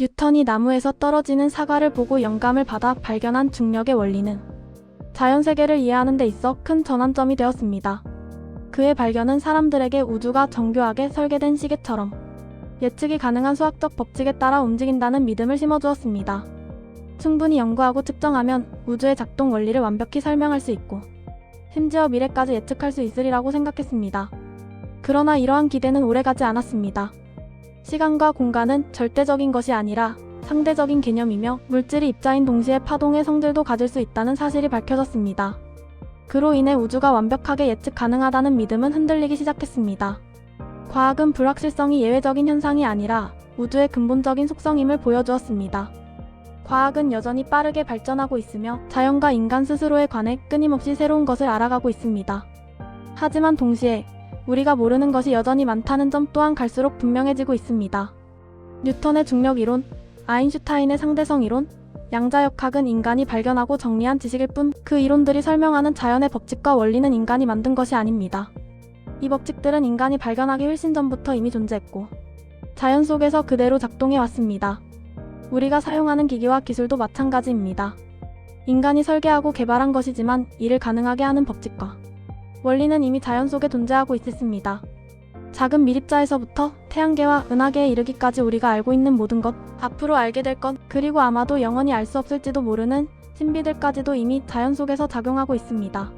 뉴턴이 나무에서 떨어지는 사과를 보고 영감을 받아 발견한 중력의 원리는 자연 세계를 이해하는 데 있어 큰 전환점이 되었습니다. 그의 발견은 사람들에게 우주가 정교하게 설계된 시계처럼 예측이 가능한 수학적 법칙에 따라 움직인다는 믿음을 심어주었습니다. 충분히 연구하고 측정하면 우주의 작동 원리를 완벽히 설명할 수 있고 심지어 미래까지 예측할 수 있으리라고 생각했습니다. 그러나 이러한 기대는 오래가지 않았습니다. 시간과 공간은 절대적인 것이 아니라 상대적인 개념이며 물질이 입자인 동시에 파동의 성질도 가질 수 있다는 사실이 밝혀졌습니다. 그로 인해 우주가 완벽하게 예측 가능하다는 믿음은 흔들리기 시작했습니다. 과학은 불확실성이 예외적인 현상이 아니라 우주의 근본적인 속성임을 보여주었습니다. 과학은 여전히 빠르게 발전하고 있으며 자연과 인간 스스로에 관해 끊임없이 새로운 것을 알아가고 있습니다. 하지만 동시에 우리가 모르는 것이 여전히 많다는 점 또한 갈수록 분명해지고 있습니다. 뉴턴의 중력 이론, 아인슈타인의 상대성 이론, 양자역학은 인간이 발견하고 정리한 지식일 뿐 그 이론들이 설명하는 자연의 법칙과 원리는 인간이 만든 것이 아닙니다. 이 법칙들은 인간이 발견하기 훨씬 전부터 이미 존재했고 자연 속에서 그대로 작동해 왔습니다. 우리가 사용하는 기기와 기술도 마찬가지입니다. 인간이 설계하고 개발한 것이지만 이를 가능하게 하는 법칙과 원리는 이미 자연 속에 존재하고 있었습니다. 작은 미립자에서부터 태양계와 은하계에 이르기까지 우리가 알고 있는 모든 것, 앞으로 알게 될 것, 그리고 아마도 영원히 알 수 없을지도 모르는 신비들까지도 이미 자연 속에서 작용하고 있습니다.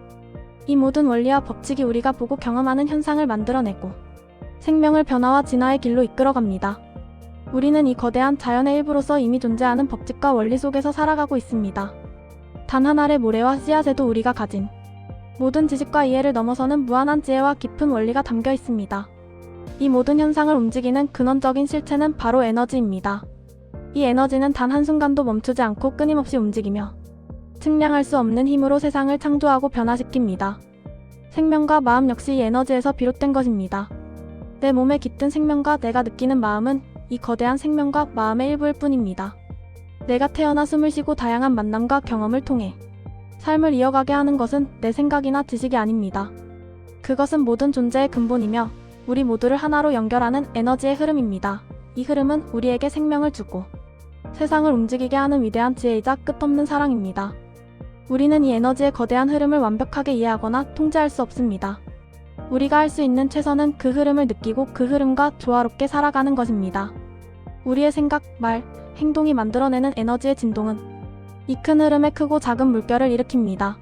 이 모든 원리와 법칙이 우리가 보고 경험하는 현상을 만들어내고 생명을 변화와 진화의 길로 이끌어갑니다. 우리는 이 거대한 자연의 일부로서 이미 존재하는 법칙과 원리 속에서 살아가고 있습니다. 단 하나의 모래와 씨앗에도 우리가 가진 모든 지식과 이해를 넘어서는 무한한 지혜와 깊은 원리가 담겨 있습니다. 이 모든 현상을 움직이는 근원적인 실체는 바로 에너지입니다. 이 에너지는 단 한순간도 멈추지 않고 끊임없이 움직이며 측량할 수 없는 힘으로 세상을 창조하고 변화시킵니다. 생명과 마음 역시 이 에너지에서 비롯된 것입니다. 내 몸에 깃든 생명과 내가 느끼는 마음은 이 거대한 생명과 마음의 일부일 뿐입니다. 내가 태어나 숨을 쉬고 다양한 만남과 경험을 통해 삶을 이어가게 하는 것은 내 생각이나 지식이 아닙니다. 그것은 모든 존재의 근본이며 우리 모두를 하나로 연결하는 에너지의 흐름입니다. 이 흐름은 우리에게 생명을 주고 세상을 움직이게 하는 위대한 지혜이자 끝없는 사랑입니다. 우리는 이 에너지의 거대한 흐름을 완벽하게 이해하거나 통제할 수 없습니다. 우리가 할 수 있는 최선은 그 흐름을 느끼고 그 흐름과 조화롭게 살아가는 것입니다. 우리의 생각, 말, 행동이 만들어내는 에너지의 진동은 이 큰 흐름에 크고 작은 물결을 일으킵니다.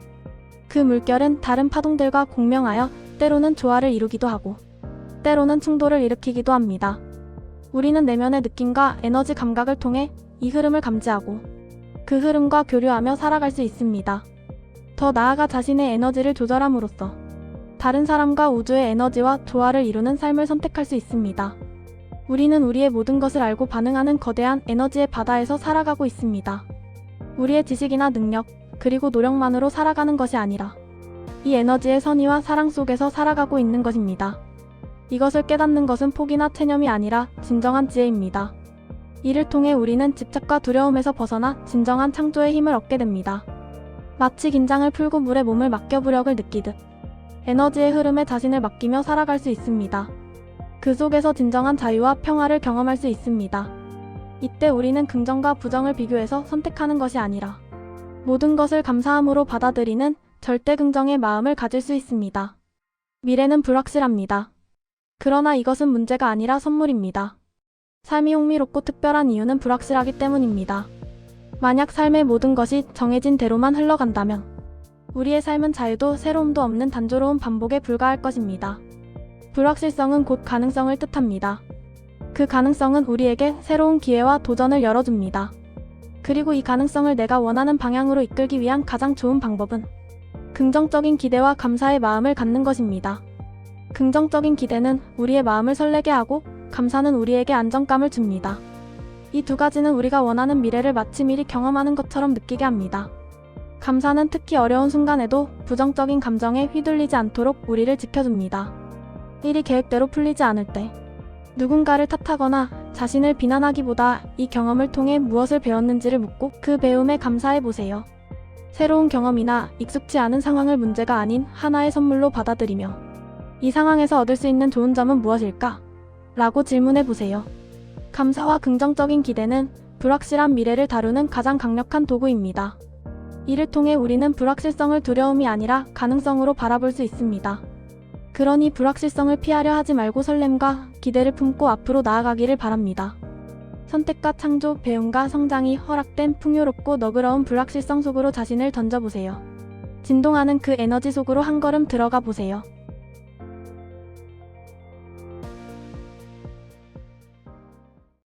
그 물결은 다른 파동들과 공명하여 때로는 조화를 이루기도 하고 때로는 충돌을 일으키기도 합니다. 우리는 내면의 느낌과 에너지 감각을 통해 이 흐름을 감지하고 그 흐름과 교류하며 살아갈 수 있습니다. 더 나아가 자신의 에너지를 조절함으로써 다른 사람과 우주의 에너지와 조화를 이루는 삶을 선택할 수 있습니다. 우리는 우리의 모든 것을 알고 반응하는 거대한 에너지의 바다에서 살아가고 있습니다. 우리의 지식이나 능력, 그리고 노력만으로 살아가는 것이 아니라 이 에너지의 선의와 사랑 속에서 살아가고 있는 것입니다. 이것을 깨닫는 것은 포기나 체념이 아니라 진정한 지혜입니다. 이를 통해 우리는 집착과 두려움에서 벗어나 진정한 창조의 힘을 얻게 됩니다. 마치 긴장을 풀고 물에 몸을 맡겨 부력을 느끼듯 에너지의 흐름에 자신을 맡기며 살아갈 수 있습니다. 그 속에서 진정한 자유와 평화를 경험할 수 있습니다. 이때 우리는 긍정과 부정을 비교해서 선택하는 것이 아니라 모든 것을 감사함으로 받아들이는 절대 긍정의 마음을 가질 수 있습니다. 미래는 불확실합니다. 그러나 이것은 문제가 아니라 선물입니다. 삶이 흥미롭고 특별한 이유는 불확실하기 때문입니다. 만약 삶의 모든 것이 정해진 대로만 흘러간다면 우리의 삶은 자유도 새로움도 없는 단조로운 반복에 불과할 것입니다. 불확실성은 곧 가능성을 뜻합니다. 그 가능성은 우리에게 새로운 기회와 도전을 열어줍니다. 그리고 이 가능성을 내가 원하는 방향으로 이끌기 위한 가장 좋은 방법은 긍정적인 기대와 감사의 마음을 갖는 것입니다. 긍정적인 기대는 우리의 마음을 설레게 하고 감사는 우리에게 안정감을 줍니다. 이 두 가지는 우리가 원하는 미래를 마치 미리 경험하는 것처럼 느끼게 합니다. 감사는 특히 어려운 순간에도 부정적인 감정에 휘둘리지 않도록 우리를 지켜줍니다. 일이 계획대로 풀리지 않을 때 누군가를 탓하거나 자신을 비난하기보다 이 경험을 통해 무엇을 배웠는지를 묻고 그 배움에 감사해 보세요. 새로운 경험이나 익숙지 않은 상황을 문제가 아닌 하나의 선물로 받아들이며 이 상황에서 얻을 수 있는 좋은 점은 무엇일까? 라고 질문해 보세요. 감사와 긍정적인 기대는 불확실한 미래를 다루는 가장 강력한 도구입니다. 이를 통해 우리는 불확실성을 두려움이 아니라 가능성으로 바라볼 수 있습니다. 그러니 불확실성을 피하려 하지 말고 설렘과 기대를 품고 앞으로 나아가기를 바랍니다. 선택과 창조, 배움과 성장이 허락된 풍요롭고 너그러운 불확실성 속으로 자신을 던져보세요. 진동하는 그 에너지 속으로 한 걸음 들어가 보세요.